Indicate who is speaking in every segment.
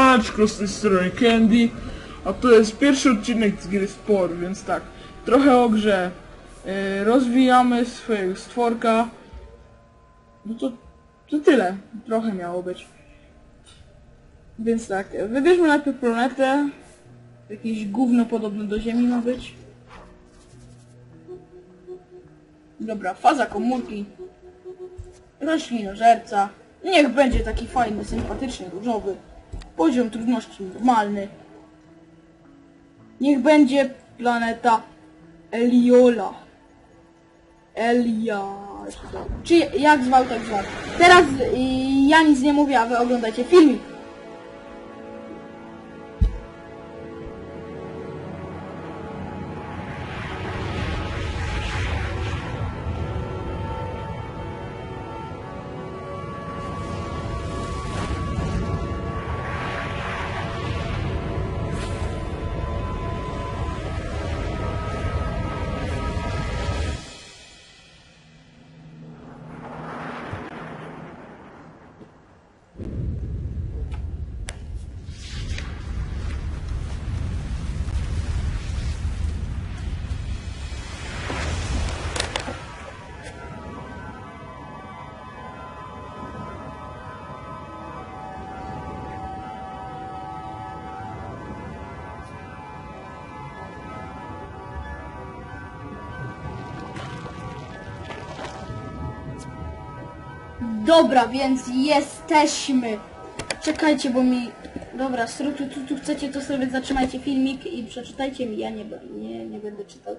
Speaker 1: Siemaneczko, z tej strony Candy, a to jest pierwszy odcinek z gry Sport, więc tak, trochę o grze. Yy, rozwijamy swojego stworka. No to, to tyle, trochę miało być. Więc tak, wybierzmy najpierw planetę. Jakieś gówno podobne do Ziemi ma być. Dobra, faza komórki. Roślinożerca. Niech będzie taki fajny, sympatyczny, różowy. Poziom trudności normalny. Niech będzie planeta Eliola. Elia. Czy jak zwał, tak zwał. Teraz y, ja nic nie mówię, a wy oglądacie filmik. Dobra, więc jesteśmy. Czekajcie, bo mi... Dobra, stru, tu, tu, chcecie, to sobie zatrzymajcie filmik i przeczytajcie mi. Ja nie, nie, nie będę czytał.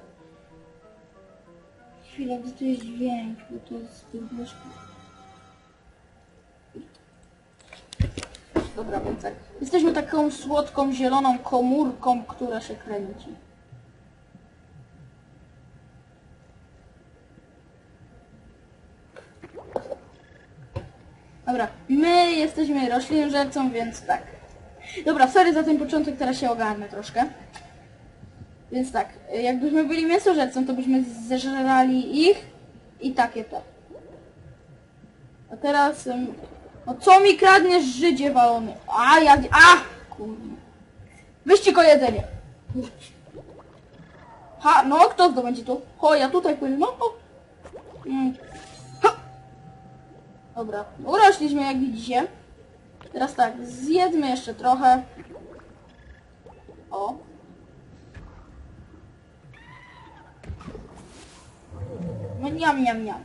Speaker 1: Chwila, gdzie tu jest dźwięk, bo to jest głośno. Dobra, więc tak. Jesteśmy taką słodką, zieloną komórką, która się kręci. Dobra, my jesteśmy roślinżercą, więc tak. Dobra, sorry za ten początek, teraz się ogarnę troszkę. Więc tak, jakbyśmy byli mięsożercą, to byśmy zeżrali ich i takie to. A teraz... No co mi kradniesz, Żydzie walony? A, ja... A! Kurde. Wyścig o jedzenie. Ha, no kto zdobędzie tu? O, ja tutaj płynę, no. O. Dobra, urośliśmy jak widzicie. Teraz tak, zjedzmy jeszcze trochę. O. No niam, niam, niam.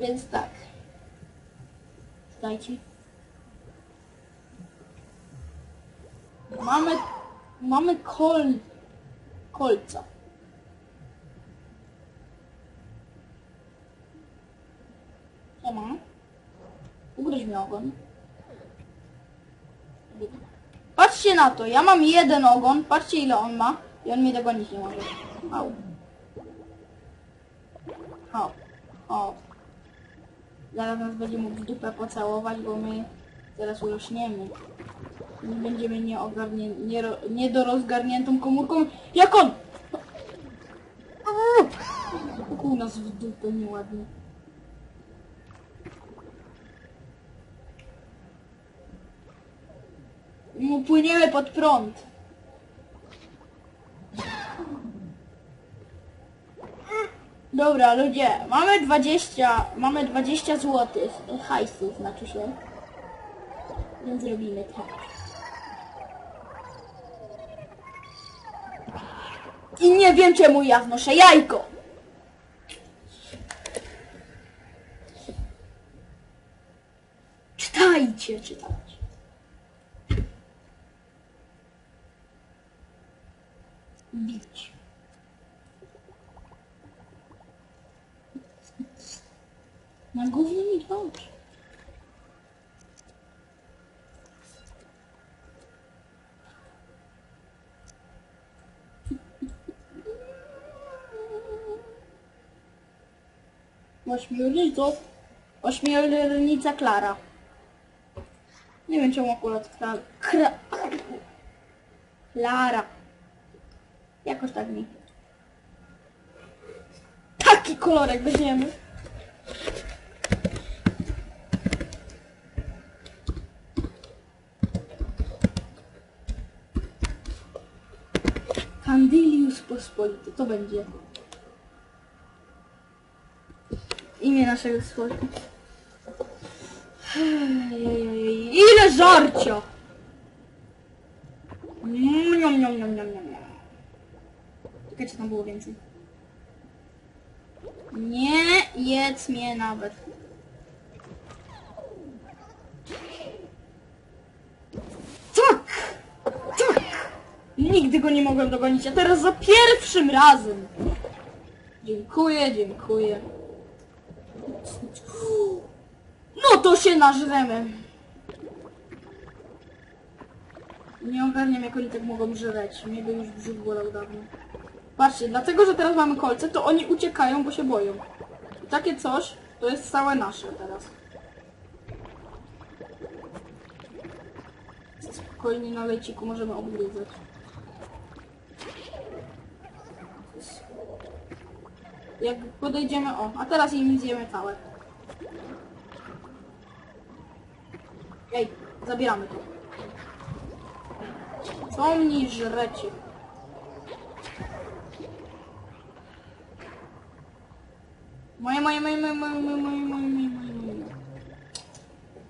Speaker 1: Więc tak. Dajcie. Mamy, mamy kol, kolca. Co ma? Ugryź mi ogon. Patrzcie na to, ja mam jeden ogon, patrzcie ile on ma i on mnie dogonić nie może. Au. O. O. Zaraz nas będzie mógł w dupę pocałować, bo my zaraz urośniemy. My będziemy nieogarnię, nie, niedorozgarniętą komórką, jak on! Kukuł nas w dupę nieładnie. No, płyniemy pod prąd. Dobra, ludzie, mamy 20, mamy 20 złotych, hajsów znaczy się. Więc robimy tak. I nie wiem czemu ja wnoszę jajko. Czytajcie, czytajcie. Bić. Na gówno mi dwa oczy. Ośmiorniców. Ośmiornica Klara. Nie wiem czemu akurat Klara. Klara. Jakoś tak mi. Taki kolorek weźmiemy. Kandilius pospolity, to będzie imię naszego stworka. Ile żarcia! 10. Nie jedz mnie nawet. Tak! Tak! Nigdy go nie mogłem dogonić, a teraz za pierwszym razem! Dziękuję, dziękuję. No to się nażremy. Nie ogarniam, jak oni tak mogą żreć. Mnie by już brzuch bolał dawno. Patrzcie, dlatego, że teraz mamy kolce, to oni uciekają, bo się boją. I takie coś, to jest całe nasze teraz. Spokojnie na leciku możemy obgryzać. Jak podejdziemy, o, a teraz im zjemy całe. Ej, zabieramy to. Co mnie żrecie? Moje, moje, moje, moje, moje, moje, moje, moje, moje.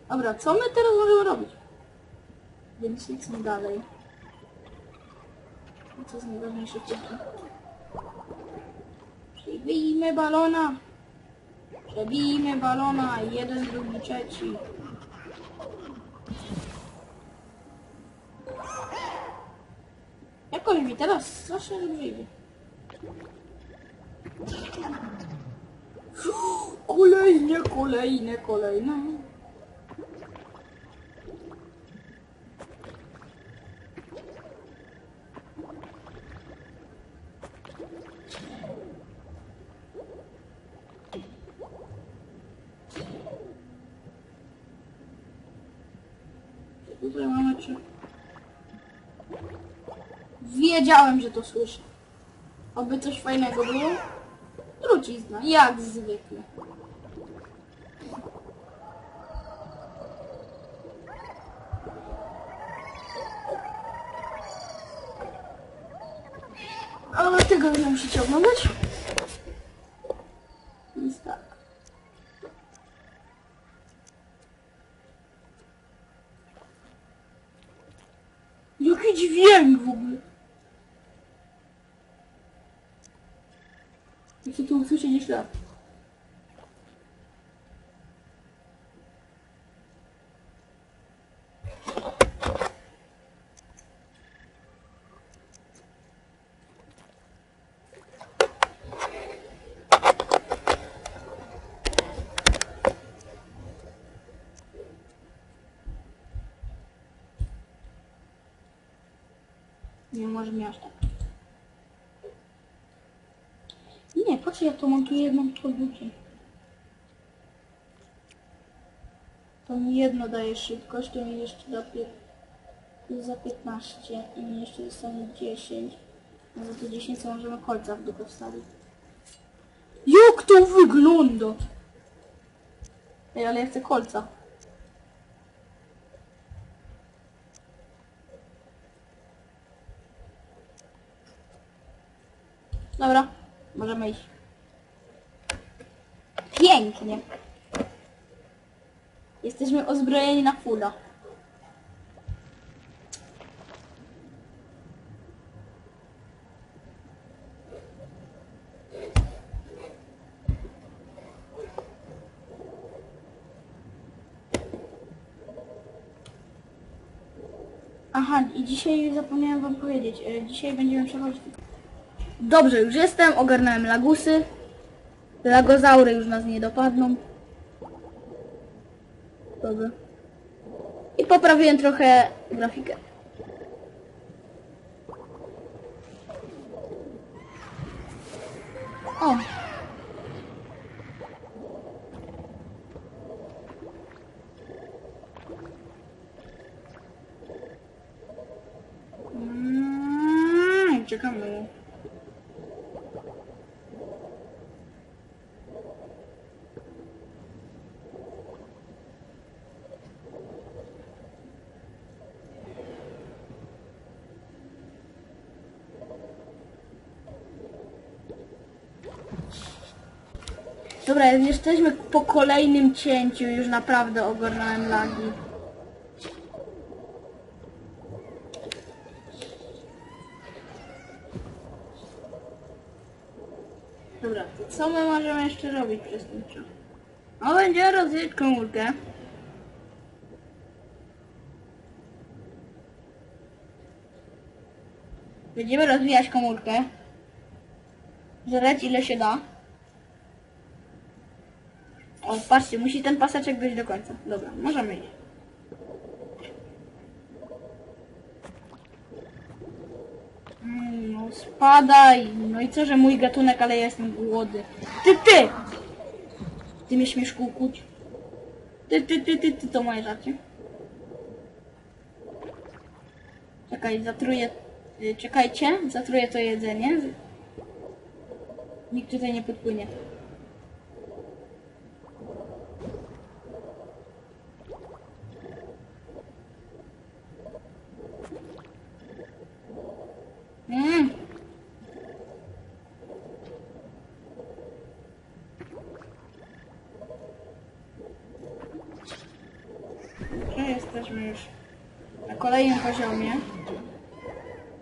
Speaker 1: Dobra, co my teraz możemy robić? Więc lecimy dalej. Co jest najważniejsze w? Przebijmy balona! Przebijmy balona! Jeden, drugi, trzeci. Jakoś mi teraz strasznie dobrze idzie. Kolejne, kolejne, kolejne. Tutaj mamy czy... Wiedziałem, że to słyszę. Oby coś fajnego było. Trucizna, jak zwykle. Ale tego nie musicie oglądać. Tak. Jaki dźwięk w ogóle? нельзя. Не можем мясо. Co ja to montuję jedną produkcję? To mi jedno daje szybkość, to mi jeszcze da za 15 i mi jeszcze zostanie 10. No za te 10 to możemy kolca w dupę wstawić. Jak to wygląda? Ej, ale ja chcę kolca. Dobra, możemy iść. Jesteśmy ozbrojeni na fulla. Aha, i dzisiaj zapomniałem wam powiedzieć. e, Dzisiaj będziemy przechodzić Dobrze, już jestem, ogarnąłem lagusy. Lagozaury już nas nie dopadną. Dobra. I poprawiłem trochę grafikę. O! Mm, czekamy. Dobra, jesteśmy po kolejnym cięciu, już naprawdę ogarnąłem lagi. Dobra, to co my możemy jeszcze robić przez ten czas? No będzie rozwijać komórkę. Będziemy rozwijać komórkę. Żreć ile się da. O, patrzcie, musi ten paseczek być do końca. Dobra, możemy iść. Mm, No spadaj. No i co, że mój gatunek, ale ja jestem głody. Ty, ty! Ty mnie śmiesz kłócić. Ty, ty, ty, ty, ty, to moje żarcie. Czekaj, zatruję... y, Czekajcie, zatruję to jedzenie. Nikt tutaj nie podpłynie. Mm. Że jesteśmy już na kolejnym poziomie,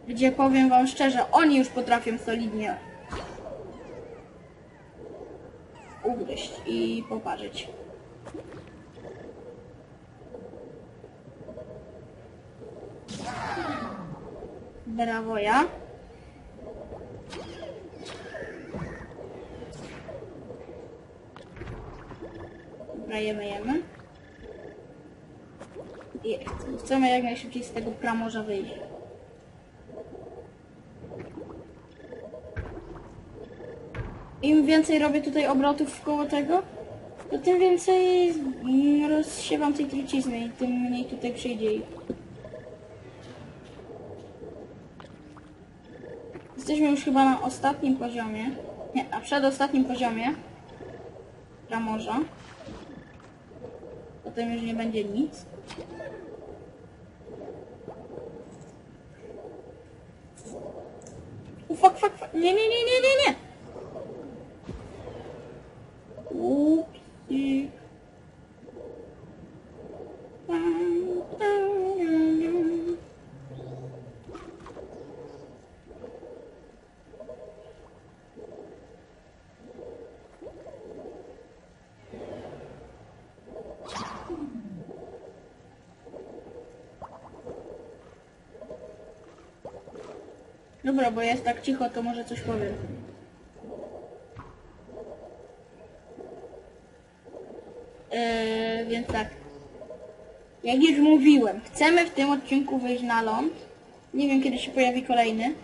Speaker 1: gdzie powiem wam szczerze, oni już potrafią solidnie ugryźć i poparzyć. Brawo ja. Dobra, jemy, jemy. I chcemy jak najszybciej z tego pramorza wyjść. Im więcej robię tutaj obrotów koło tego, to tym więcej rozsiewam tej trucizny i tym mniej tutaj przyjdzie. Jesteśmy już chyba na ostatnim poziomie. Nie, na przedostatnim poziomie. Pramorza. Potem już nie będzie nic. Fuck, fuck, fuck. Nie, nie, nie, nie, nie, nie. Upsi. Dobra, bo jest tak cicho, to może coś powiem. Yy, więc tak. Jak już mówiłem, chcemy w tym odcinku wyjść na ląd. Nie wiem kiedy się pojawi kolejny.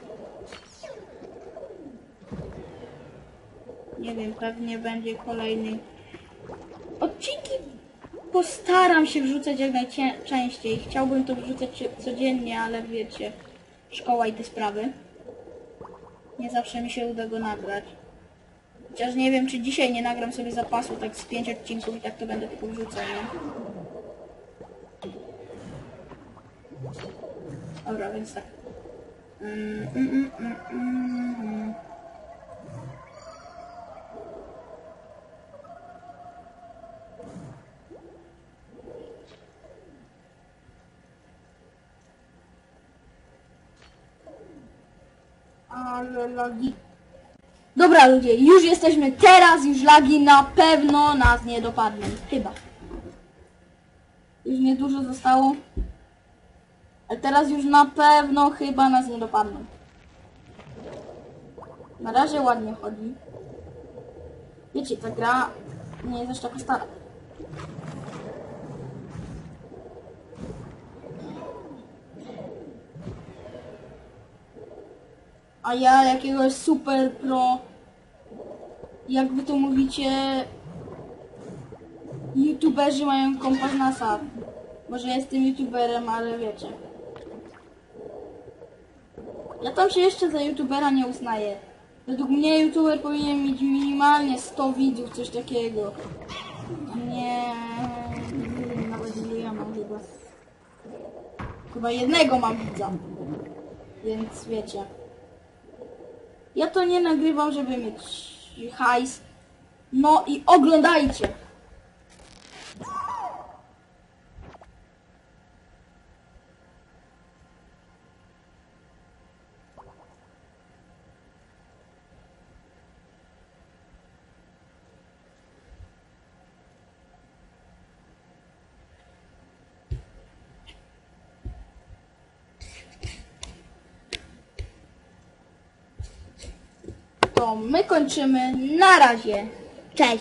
Speaker 1: Nie wiem, pewnie będzie kolejny. Odcinki postaram się wrzucać jak najczęściej. Chciałbym to wrzucać codziennie, ale wiecie, szkoła i te sprawy. Nie zawsze mi się uda go nagrać. Chociaż nie wiem, czy dzisiaj nie nagram sobie zapasu tak z pięć odcinków i tak to będę tylko wrzucał, nie? Dobra, więc tak. Mm, mm, mm, mm, mm, Ale lagi. Dobra ludzie, już jesteśmy teraz, już lagi na pewno nas nie dopadną. Chyba. Już niedużo zostało. Ale teraz już na pewno chyba nas nie dopadną. Na razie ładnie chodzi. Wiecie, ta gra nie jest aż taka stara. A ja jakiegoś super pro, jak wy to mówicie, youtuberzy mają kompas NASA. Może jestem youtuberem, ale wiecie. Ja tam się jeszcze za youtubera nie uznaję. Według mnie youtuber powinien mieć minimalnie 100 widzów, coś takiego. Nie, nie nawet ile ja mam chyba. Chyba jednego mam widza. Więc wiecie. Ja to nie nagrywam, żeby mieć hajs. No i oglądajcie. To my kończymy. Na razie.
Speaker 2: Cześć.